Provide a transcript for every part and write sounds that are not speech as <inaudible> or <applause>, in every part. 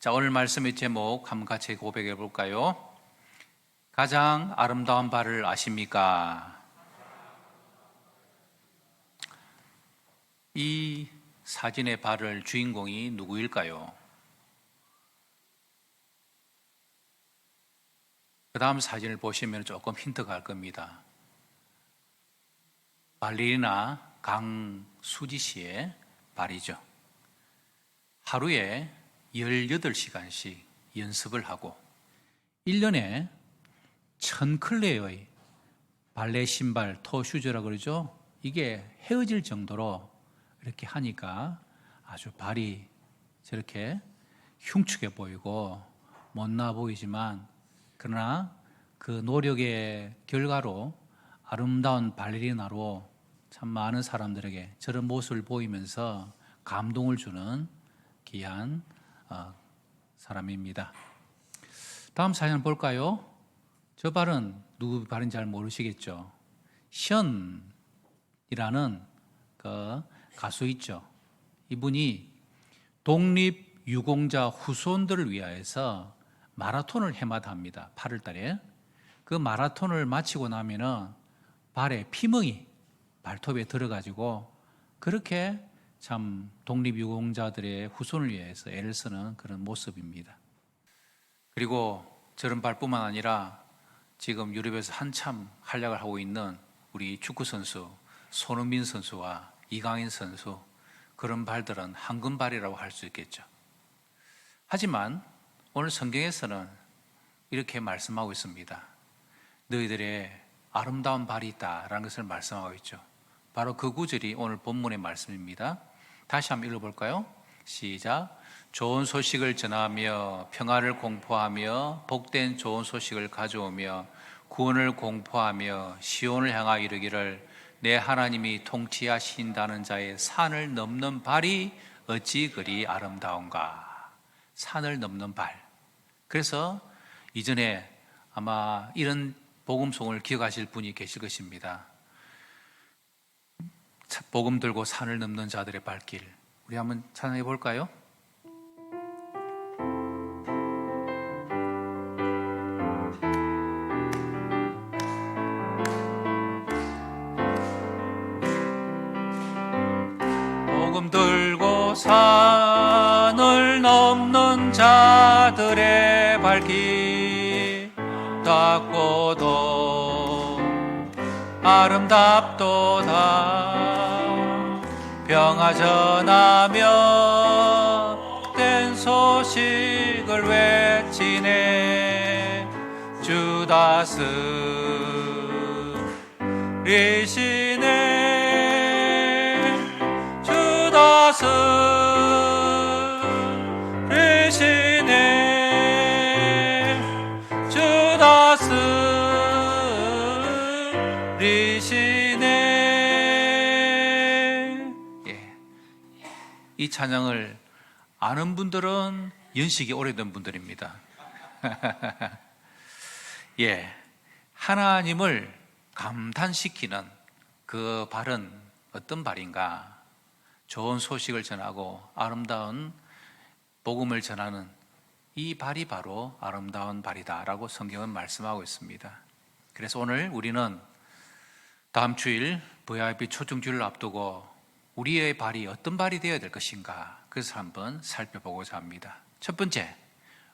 자, 오늘 말씀의 제목 한번 같이 고백해 볼까요? 가장 아름다운 발을 아십니까? 이 사진의 발을 주인공이 누구일까요? 그 다음 사진을 보시면 조금 힌트가 갈 겁니다. 발리리나 강수지 씨의 발이죠. 하루에 18시간씩 연습을 하고 1년에 1000클레의 발레 신발, 토슈즈라 그러죠. 이게 헤어질 정도로 이렇게 하니까 아주 발이 저렇게 흉측해 보이고 못나 보이지만 그러나 그 노력의 결과로 아름다운 발레리나로 참 많은 사람들에게 저런 모습을 보이면서 감동을 주는 귀한 어, 사람입니다. 다음 사연 볼까요? 저 발은 누구 발인지 잘 모르시겠죠? 션이라는 그 가수 있죠. 이분이 독립 유공자 후손들을 위하여서 마라톤을 해마다 합니다. 8월 달에. 그 마라톤을 마치고 나면은 발에 피멍이 발톱에 들어가지고 그렇게 참 독립유공자들의 후손을 위해서 애를 쓰는 그런 모습입니다. 그리고 저런 발뿐만 아니라 지금 유럽에서 한참 활약을 하고 있는 우리 축구 선수 손흥민 선수와 이강인 선수 그런 발들은 황금발이라고 할 수 있겠죠. 하지만 오늘 성경에서는 이렇게 말씀하고 있습니다. 너희들의 아름다운 발이 있다라는 것을 말씀하고 있죠. 바로 그 구절이 오늘 본문의 말씀입니다. 다시 한번 읽어볼까요? 시작. 좋은 소식을 전하며 평화를 공포하며 복된 좋은 소식을 가져오며 구원을 공포하며 시온을 향하 이르기를 내 하나님이 통치하신다는 자의 산을 넘는 발이 어찌 그리 아름다운가. 산을 넘는 발. 그래서 이전에 아마 이런 복음송을 기억하실 분이 계실 것입니다. 복음 들고 산을 넘는 자들의 발길. 우리 한번 찬양해 볼까요? 복음 들고 산을 넘는 자들의 발길 닦고도 아름답도다 평화 전하며 된 소식을 외치네. 주 다스 리시네 찬양을 아는 분들은 연식이 오래된 분들입니다. <laughs> 예. 하나님을 감탄시키는 그 발은 어떤 발인가? 좋은 소식을 전하고 아름다운 복음을 전하는 이 발이 바로 아름다운 발이다라고 성경은 말씀하고 있습니다. 그래서 오늘 우리는 다음 주일 VIP 초중주를 앞두고 우리의 발이 어떤 발이 되어야 될 것인가 그래서 한번 살펴보고자 합니다. 첫 번째,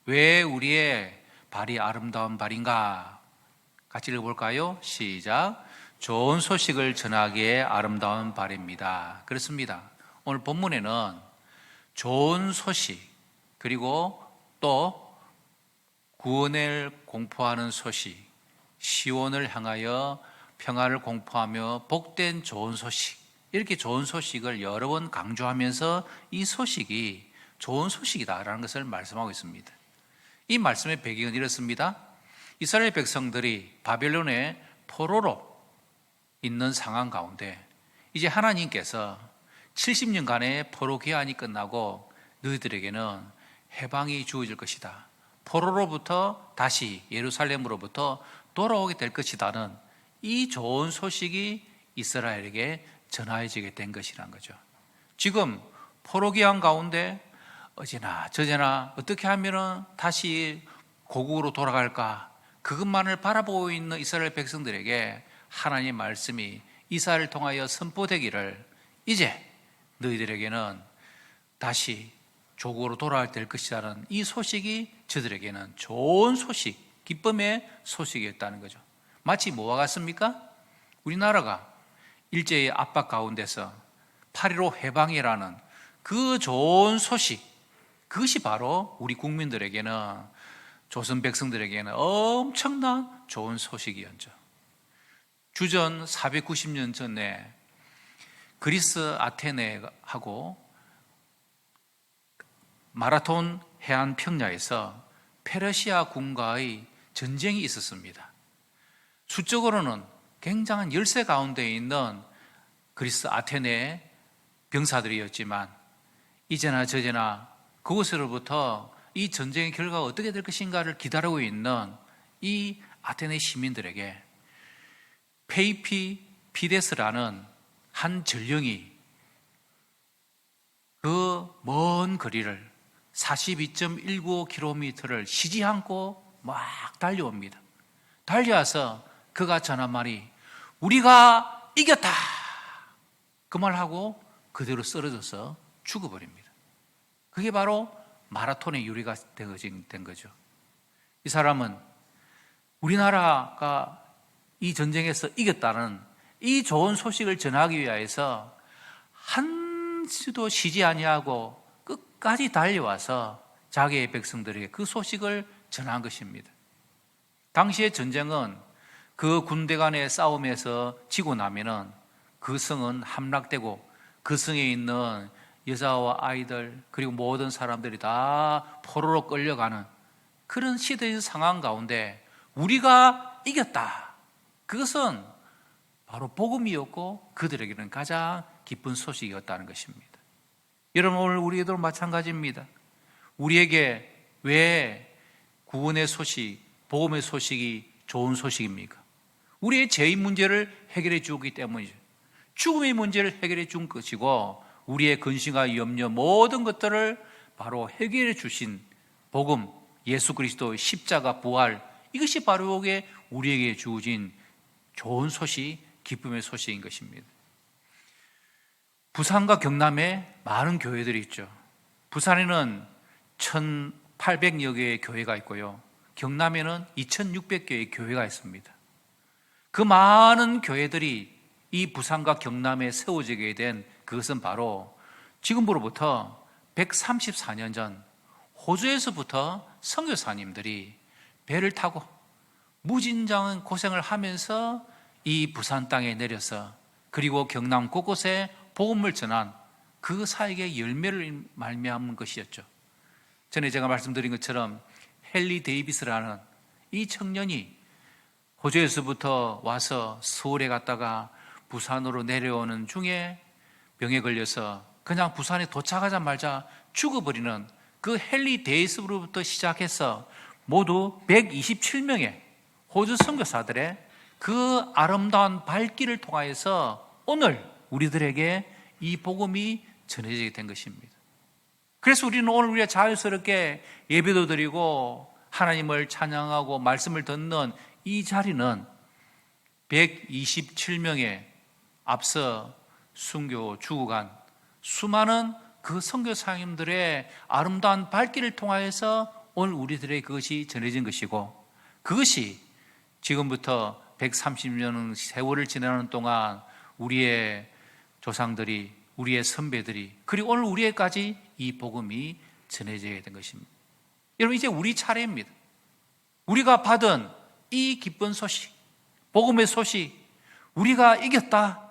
왜 우리의 발이 아름다운 발인가? 같이 읽어볼까요? 시작. 좋은 소식을 전하기에 아름다운 발입니다. 그렇습니다. 오늘 본문에는 좋은 소식, 그리고 또 구원을 공포하는 소식, 시온을 향하여 평화를 공포하며 복된 좋은 소식, 이렇게 좋은 소식을 여러 번 강조하면서 이 소식이 좋은 소식이다라는 것을 말씀하고 있습니다. 이 말씀의 배경은 이렇습니다. 이스라엘 백성들이 바벨론의 포로로 있는 상황 가운데 이제 하나님께서 70년간의 포로 기한이 끝나고 너희들에게는 해방이 주어질 것이다. 포로로부터 다시 예루살렘으로부터 돌아오게 될 것이다는 이 좋은 소식이 이스라엘에게 전하여지게 된 것이란 거죠. 지금 포로 기한 가운데 어제나 저제나 어떻게 하면은 다시 고국으로 돌아갈까 그것만을 바라보고 있는 이스라엘 백성들에게 하나님의 말씀이 이사를 통하여 선포되기를 이제 너희들에게는 다시 조국으로 돌아갈 될 것이라는 이 소식이 저들에게는 좋은 소식, 기쁨의 소식이었다는 거죠. 마치 뭐와 같습니까? 우리나라가 일제의 압박 가운데서 8.15 해방이라는 그 좋은 소식, 그것이 바로 우리 국민들에게는 조선 백성들에게는 엄청난 좋은 소식이었죠. 주전 490년 전에 그리스 아테네하고 마라톤 해안 평야에서 페르시아 군과의 전쟁이 있었습니다. 수적으로는 굉장한 열세 가운데 있는 그리스 아테네 병사들이었지만 이제나 저제나 그곳으로부터 이 전쟁의 결과가 어떻게 될 것인가를 기다리고 있는 이 아테네 시민들에게 페이피 피데스라는 한 전령이 그 먼 거리를 42.195km를 쉬지 않고 막 달려옵니다. 달려와서 그가 전한 말이 우리가 이겼다. 그 말하고 그대로 쓰러져서 죽어버립니다. 그게 바로 마라톤의 유리가 된 거죠. 이 사람은 우리나라가 이 전쟁에서 이겼다는 이 좋은 소식을 전하기 위해서 한 주도 쉬지 아니하고 끝까지 달려와서 자기의 백성들에게 그 소식을 전한 것입니다. 당시의 전쟁은 그 군대 간의 싸움에서 지고 나면은 그 성은 함락되고 그 성에 있는 여자와 아이들 그리고 모든 사람들이 다 포로로 끌려가는 그런 시대의 상황 가운데 우리가 이겼다. 그것은 바로 복음이었고 그들에게는 가장 기쁜 소식이었다는 것입니다. 여러분 오늘 우리에도 마찬가지입니다. 우리에게 왜 구원의 소식, 복음의 소식이 좋은 소식입니까? 우리의 죄의 문제를 해결해 주기 때문이죠. 죽음의 문제를 해결해 준 것이고 우리의 근심과 염려 모든 것들을 바로 해결해 주신 복음, 예수 그리스도의 십자가 부활 이것이 바로 이게 우리에게 주어진 좋은 소식, 기쁨의 소식인 것입니다. 부산과 경남에 많은 교회들이 있죠. 부산에는 1,800여 개의 교회가 있고요. 경남에는 2,600개의 교회가 있습니다. 그 많은 교회들이 이 부산과 경남에 세워지게 된 그것은 바로 지금으로부터 134년 전 호주에서부터 선교사님들이 배를 타고 무진장 고생을 하면서 이 부산 땅에 내려서 그리고 경남 곳곳에 복음을 전한 그 사역의 열매를 말미암은 것이었죠. 전에 제가 말씀드린 것처럼 헨리 데이비스라는 이 청년이 호주에서부터 와서 서울에 갔다가 부산으로 내려오는 중에 병에 걸려서 그냥 부산에 도착하자마자 죽어버리는 그 헨리 데이스로부터 시작해서 모두 127명의 호주 선교사들의 그 아름다운 발길을 통하여서 오늘 우리들에게 이 복음이 전해지게 된 것입니다. 그래서 우리는 오늘 우리가 자유스럽게 예배도 드리고 하나님을 찬양하고 말씀을 듣는 이 자리는 127명의 앞서 순교 죽어간 수많은 그 선교 사님들의 아름다운 발길을 통하여서 오늘 우리들의 그것이 전해진 것이고 그것이 지금부터 130년 세월을 지나는 동안 우리의 조상들이 우리의 선배들이 그리고 오늘 우리에까지 이 복음이 전해져야 된 것입니다. 여러분 이제 우리 차례입니다. 우리가 받은 이 기쁜 소식, 복음의 소식, 우리가 이겼다.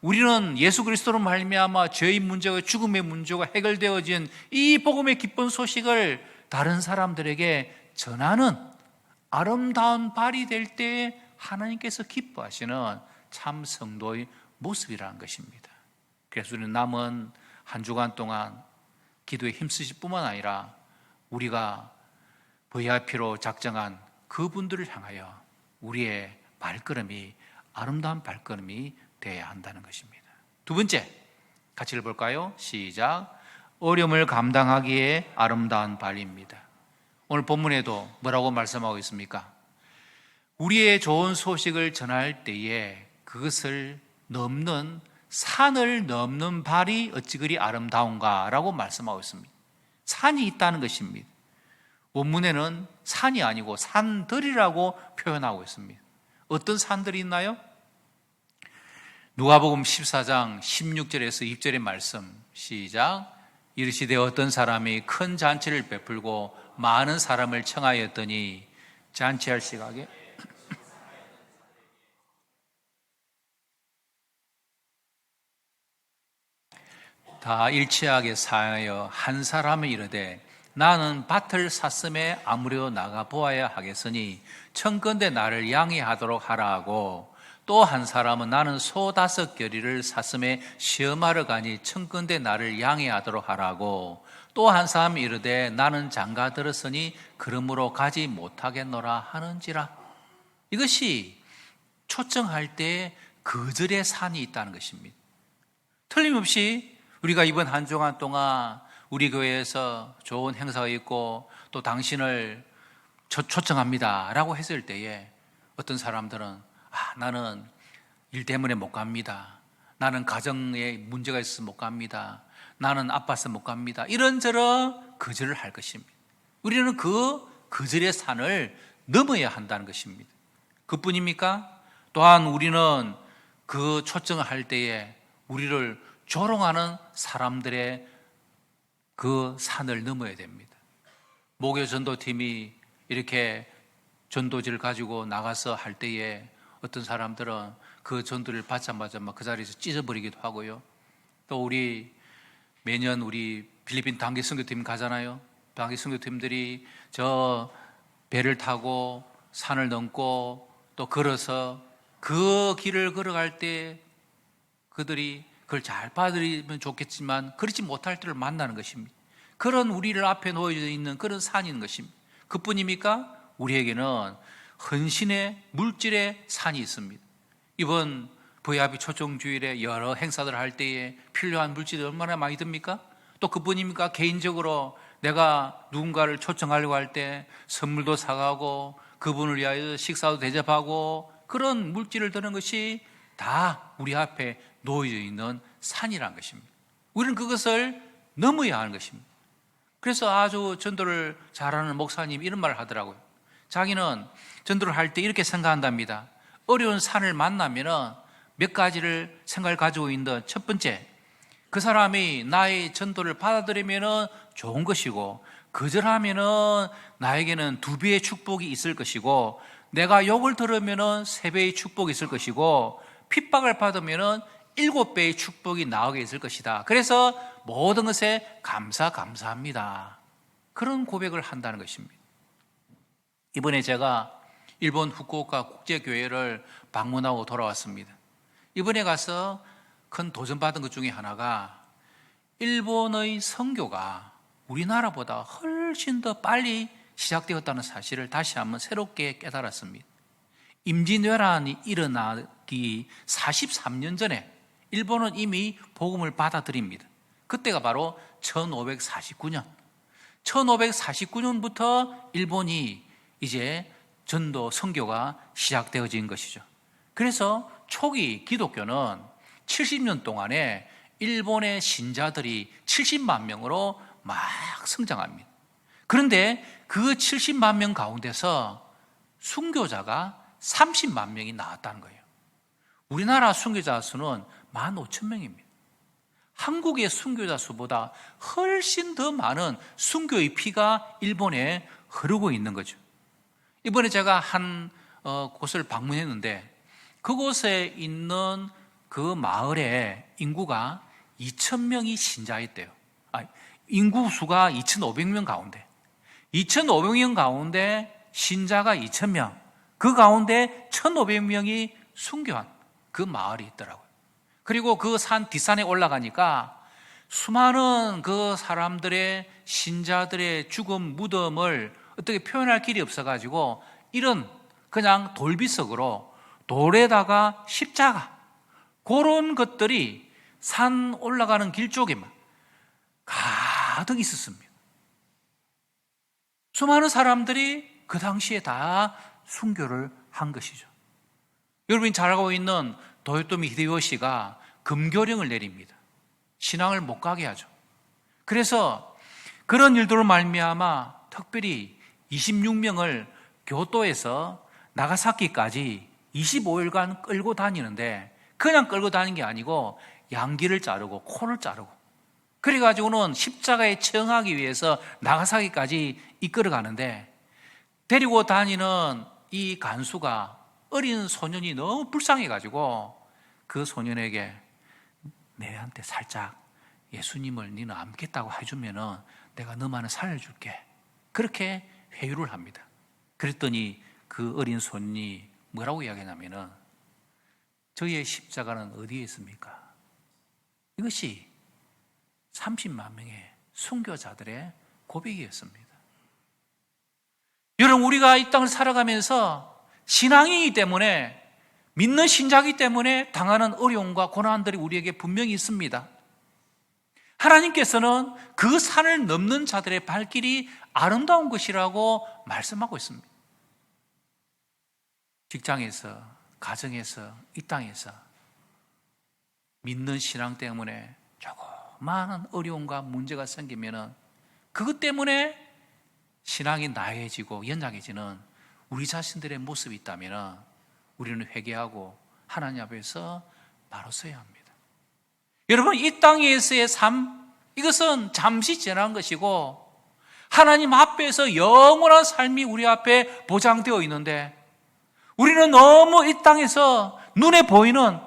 우리는 예수 그리스도로 말미암아 죄의 문제가 죽음의 문제가 해결되어진 이 복음의 기쁜 소식을 다른 사람들에게 전하는 아름다운 발이 될 때에 하나님께서 기뻐하시는 참 성도의 모습이라는 것입니다. 그래서 우리는 남은 한 주간 동안 기도에 힘쓰실 뿐만 아니라 우리가 VIP로 작정한 그분들을 향하여 우리의 발걸음이 아름다운 발걸음이 되어야 한다는 것입니다. 두 번째, 같이 읽어볼까요? 시작. 어려움을 감당하기에 아름다운 발입니다. 오늘 본문에도 뭐라고 말씀하고 있습니까? 우리의 좋은 소식을 전할 때에 그것을 넘는 산을 넘는 발이 어찌 그리 아름다운가라고 말씀하고 있습니다. 산이 있다는 것입니다. 원문에는 산이 아니고 산들이라고 표현하고 있습니다. 어떤 산들이 있나요? 누가복음 14장 16절에서 2절의 말씀 시작 이르시되 어떤 사람이 큰 잔치를 베풀고 많은 사람을 청하였더니 잔치할 시각에 다 일치하게 사하여 한 사람이 이르되 나는 밭을 샀음에 아무려 나가 보아야 하겠으니 청건대 나를 양해하도록 하라 하고 또 한 사람은 나는 소 다섯 결의를 샀음에 시험하러 가니 청건대 나를 양해하도록 하라고 또 한 사람이 이르되 나는 장가 들었으니 그러므로 가지 못하겠노라 하는지라 이것이 초청할 때 그들의 산이 있다는 것입니다. 틀림없이 우리가 이번 한 주간 동안 우리 교회에서 좋은 행사가 있고 또 당신을 초, 초청합니다. 라고 했을 때에 어떤 사람들은 아, 나는 일 때문에 못 갑니다. 나는 가정에 문제가 있어서 못 갑니다. 나는 아파서 못 갑니다. 이런저런 거절을 할 것입니다. 우리는 그 거절의 산을 넘어야 한다는 것입니다. 그뿐입니까? 또한 우리는 그 초청을 할 때에 우리를 조롱하는 사람들의 그 산을 넘어야 됩니다. 목요 전도팀이 이렇게 전도지를 가지고 나가서 할 때에 어떤 사람들은 그 전도를 받자마자 막 그 자리에서 찢어버리기도 하고요. 또 우리 매년 우리 필리핀 단기 선교팀 가잖아요. 단기 선교팀들이 저 배를 타고 산을 넘고 또 걸어서 그 길을 걸어갈 때 그들이 그걸 잘 받으면 좋겠지만 그렇지 못할 때를 만나는 것입니다. 그런 우리를 앞에 놓여져 있는 그런 산인 것입니다. 그뿐입니까? 우리에게는 헌신의 물질의 산이 있습니다. 이번 부야비 초청 주일에 여러 행사들 할 때에 필요한 물질이 얼마나 많이 듭니까? 또 그뿐입니까? 개인적으로 내가 누군가를 초청하려고 할 때 선물도 사가고 그분을 위하여 식사도 대접하고 그런 물질을 드는 것이 다 우리 앞에 놓여져 있는 산이라는 것입니다. 우리는 그것을 넘어야 하는 것입니다. 그래서 아주 전도를 잘하는 목사님 이런 말을 하더라고요. 자기는 전도를 할 때 이렇게 생각한답니다. 어려운 산을 만나면은 몇 가지를 생각을 가지고 있는 첫 번째, 그 사람이 나의 전도를 받아들이면은 좋은 것이고, 거절하면은 나에게는 두 배의 축복이 있을 것이고, 내가 욕을 들으면은 세 배의 축복이 있을 것이고, 핍박을 받으면은 일곱 배의 축복이 나오게 있을 것이다. 그래서 모든 것에 감사, 감사합니다. 그런 고백을 한다는 것입니다. 이번에 제가 일본 후쿠오카 국제교회를 방문하고 돌아왔습니다. 이번에 가서 큰 도전받은 것 중에 하나가 일본의 선교가 우리나라보다 훨씬 더 빨리 시작되었다는 사실을 다시 한번 새롭게 깨달았습니다. 임진왜란이 일어나기 43년 전에 일본은 이미 복음을 받아들입니다. 그때가 바로 1549년. 1549년부터 일본이 이제 전도 선교가 시작되어진 것이죠. 그래서 초기 기독교는 70년 동안에 일본의 신자들이 70만 명으로 막 성장합니다. 그런데 그 70만 명 가운데서 순교자가 30만 명이 나왔다는 거예요. 우리나라 순교자 수는 15,000명입니다. 한국의 순교자 수보다 훨씬 더 많은 순교의 피가 일본에 흐르고 있는 거죠. 이번에 제가 한 어, 곳을 방문했는데 그곳에 있는 그 마을의 인구가 2,000명이 신자였대요. 아, 인구 수가 2,500명 가운데 2,500명 가운데 신자가 2,000명 그 가운데 1,500명이 순교한 그 마을이 있더라고요. 그리고 그 산 뒷산에 올라가니까 수많은 그 사람들의 신자들의 죽음 무덤을 어떻게 표현할 길이 없어가지고 이런 그냥 돌비석으로 돌에다가 십자가 그런 것들이 산 올라가는 길 쪽에만 가득 있었습니다. 수많은 사람들이 그 당시에 다 순교를 한 것이죠. 여러분이 잘 알고 있는 도요토미 히데요시가 금교령을 내립니다. 신앙을 못 가게 하죠. 그래서 그런 일들로 말미암아 특별히 26명을 교토에서 나가사키까지 25일간 끌고 다니는데 그냥 끌고 다니는 게 아니고 양기를 자르고 코를 자르고 그래가지고는 십자가에 처형하기 위해서 나가사키까지 이끌어 가는데 데리고 다니는 이 간수가 어린 소년이 너무 불쌍해가지고 그 소년에게 내한테 살짝 예수님을 니는 안 믿겠다고 해주면은 내가 너만을 살려줄게. 그렇게 회유를 합니다. 그랬더니 그 어린 손이 뭐라고 이야기하냐면은 저희의 십자가는 어디에 있습니까? 이것이 30만 명의 순교자들의 고백이었습니다. 여러분, 우리가 이 땅을 살아가면서 신앙이기 때문에 믿는 신자이기 때문에 당하는 어려움과 고난들이 우리에게 분명히 있습니다. 하나님께서는 그 산을 넘는 자들의 발길이 아름다운 것이라고 말씀하고 있습니다. 직장에서, 가정에서, 이 땅에서 믿는 신앙 때문에 조그마한 어려움과 문제가 생기면은 그것 때문에 신앙이 나해지고 연약해지는 우리 자신들의 모습이 있다면은 우리는 회개하고 하나님 앞에서 바로 서야 합니다. 여러분, 이 땅에서의 삶, 이것은 잠시 지난 것이고, 하나님 앞에서 영원한 삶이 우리 앞에 보장되어 있는데, 우리는 너무 이 땅에서 눈에 보이는,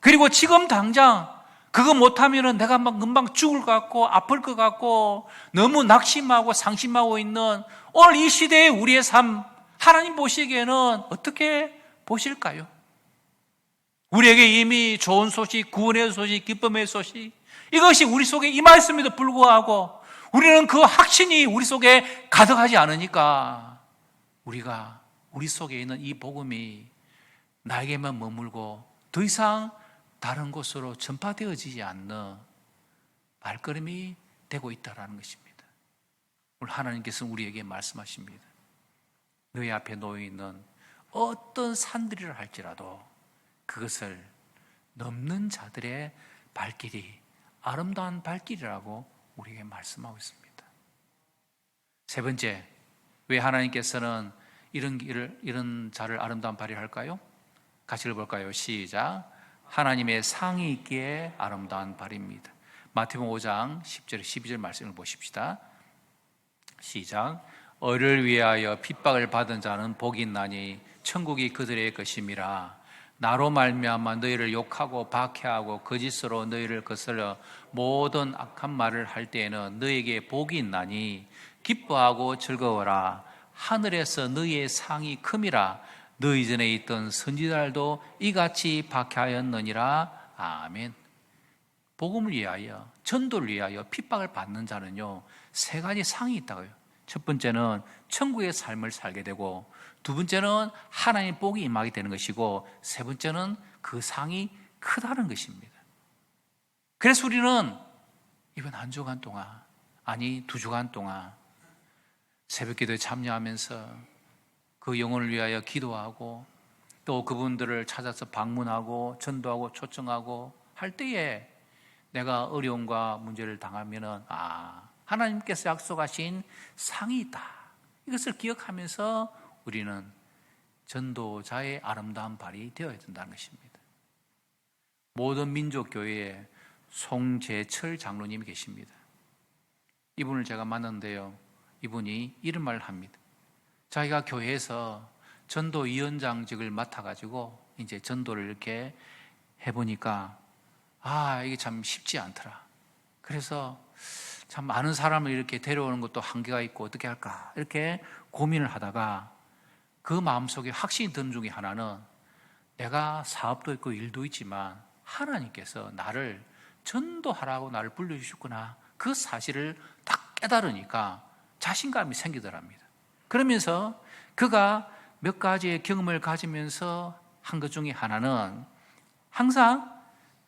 그리고 지금 당장 그거 못하면은 내가 막 금방 죽을 것 같고, 아플 것 같고, 너무 낙심하고 상심하고 있는 오늘 이 시대의 우리의 삶, 하나님 보시기에는 어떻게 보실까요? 우리에게 이미 좋은 소식, 구원의 소식, 기쁨의 소식, 이것이 우리 속에 임하였음에도 불구하고 우리는 그 확신이 우리 속에 가득하지 않으니까 우리가 우리 속에 있는 이 복음이 나에게만 머물고 더 이상 다른 곳으로 전파되어지지 않는 발걸음이 되고 있다는 것입니다. 오늘 하나님께서 우리에게 말씀하십니다. 너희 앞에 놓여 있는 어떤 산들이라 할지라도 그것을 넘는 자들의 발길이 아름다운 발길이라고 우리에게 말씀하고 있습니다. 세 번째, 왜 하나님께서는 이런 길을, 이런 자를 아름다운 발이라 할까요? 같이 읽어볼까요? 시작. 하나님의 상이 있기에 아름다운 발입니다. 마태복음 5장 10절 12절 말씀을 보십시다. 시작. 어를 위하여 핍박을 받은 자는 복이 있나니 천국이 그들의 것임이라. 나로 말미암아 너희를 욕하고 박해하고 거짓으로 너희를 거슬러 모든 악한 말을 할 때에는 너희에게 복이 있나니 기뻐하고 즐거워라 하늘에서 너희의 상이 큼이라 너희 전에 있던 선지자들도 이같이 박해하였느니라 아멘. 복음을 위하여 전도를 위하여 핍박을 받는 자는요 세 가지 상이 있다고요. 첫 번째는 천국의 삶을 살게 되고 두 번째는 하나님의 복이 임하게 되는 것이고 세 번째는 그 상이 크다는 것입니다. 그래서 우리는 이번 한 주간 동안 아니 두 주간 동안 새벽 기도에 참여하면서 그 영혼을 위하여 기도하고 또 그분들을 찾아서 방문하고 전도하고 초청하고 할 때에 내가 어려움과 문제를 당하면은 아 하나님께서 약속하신 상이 있다 이것을 기억하면서 우리는 전도자의 아름다운 발이 되어야 된다는 것입니다. 모든 민족교회에 송재철 장로님이 계십니다. 이분을 제가 만났는데요. 이분이 이런 말을 합니다. 자기가 교회에서 전도 위원장직을 맡아가지고 이제 전도를 이렇게 해보니까 아, 이게 참 쉽지 않더라. 그래서 참 많은 사람을 이렇게 데려오는 것도 한계가 있고 어떻게 할까 이렇게 고민을 하다가 그 마음속에 확신이 드는 중에 하나는 내가 사업도 있고 일도 있지만 하나님께서 나를 전도하라고 나를 불러주셨구나. 그 사실을 딱 깨달으니까 자신감이 생기더랍니다. 그러면서 그가 몇 가지의 경험을 가지면서 한 것 중에 하나는 항상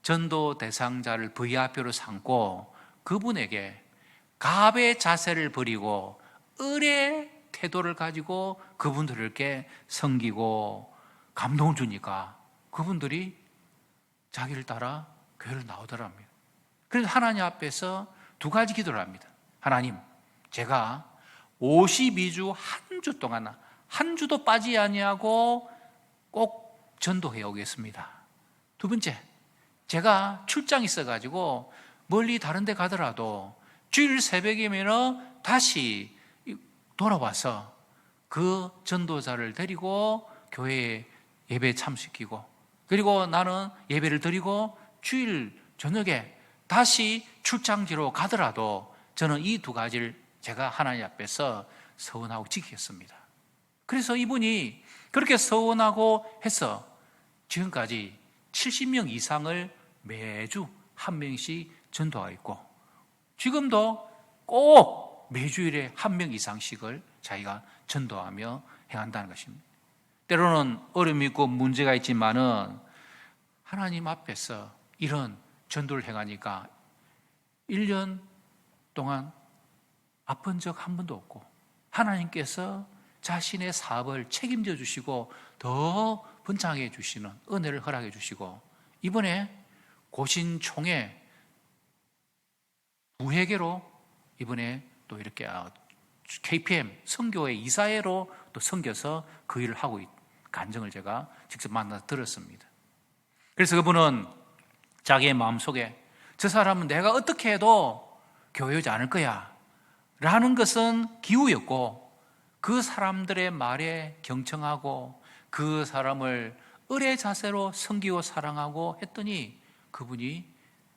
전도 대상자를 VIP로 삼고 그분에게 갑의 자세를 버리고 을의 태도를 가지고 그분들에게 섬기고 감동을 주니까 그분들이 자기를 따라 교회를 나오더랍니다. 그래서 하나님 앞에서 두 가지 기도를 합니다. 하나님, 제가 52주 한 주 동안 한 주도 빠지지 아니하고 꼭 전도해 오겠습니다. 두 번째, 제가 출장 있어 가지고 멀리 다른 데 가더라도 주일 새벽이면 다시 돌아와서 그 전도자를 데리고 교회에 예배에 참석시키고 그리고 나는 예배를 드리고 주일 저녁에 다시 출장지로 가더라도 저는 이 두 가지를 제가 하나님 앞에서 서원하고 지키겠습니다. 그래서 이분이 그렇게 서원하고 해서 지금까지 70명 이상을 매주 한 명씩 전도하고 있고 지금도 꼭 매주일에 한 명 이상씩을 자기가 전도하며 행한다는 것입니다. 때로는 어려움이 있고 문제가 있지만은 하나님 앞에서 이런 전도를 행하니까 1년 동안 아픈 적 한 번도 없고 하나님께서 자신의 사업을 책임져 주시고 더 번창해 주시는 은혜를 허락해 주시고 이번에 고신총회 부회계로 이번에 또 이렇게 아, KPM 선교회 이사회로 또 섬겨서 그 일을 하고 있, 간증을 제가 직접 만나 들었습니다. 그래서 그분은 자기의 마음속에 저 사람은 내가 어떻게 해도 교회지 않을 거야 라는 것은 기우였고 그 사람들의 말에 경청하고 그 사람을 을의 자세로 섬기고 사랑하고 했더니 그분이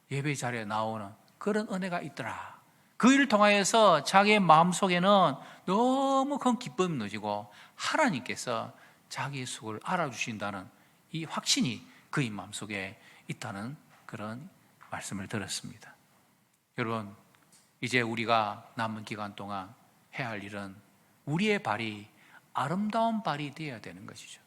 예배 자리에 나오는 그런 은혜가 있더라. 그 일을 통하여서 자기의 마음속에는 너무 큰 기쁨이 느지고 하나님께서 자기의 속을 알아주신다는 이 확신이 그의 마음속에 있다는 그런 말씀을 들었습니다. 여러분, 이제 우리가 남은 기간 동안 해야 할 일은 우리의 발이 아름다운 발이 되어야 되는 것이죠.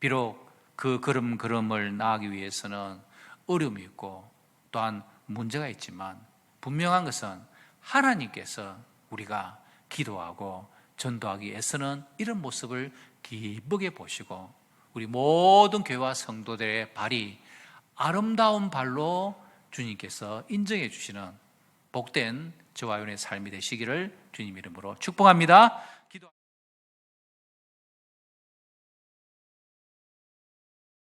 비록 그 걸음 걸음을 나가기 위해서는 어려움이 있고 또한 문제가 있지만 분명한 것은 하나님께서 우리가 기도하고 전도하기 위해서는 이런 모습을 기쁘게 보시고 우리 모든 교회와 성도들의 발이 아름다운 발로 주님께서 인정해 주시는 복된 저와 여러분의 삶이 되시기를 주님 이름으로 축복합니다.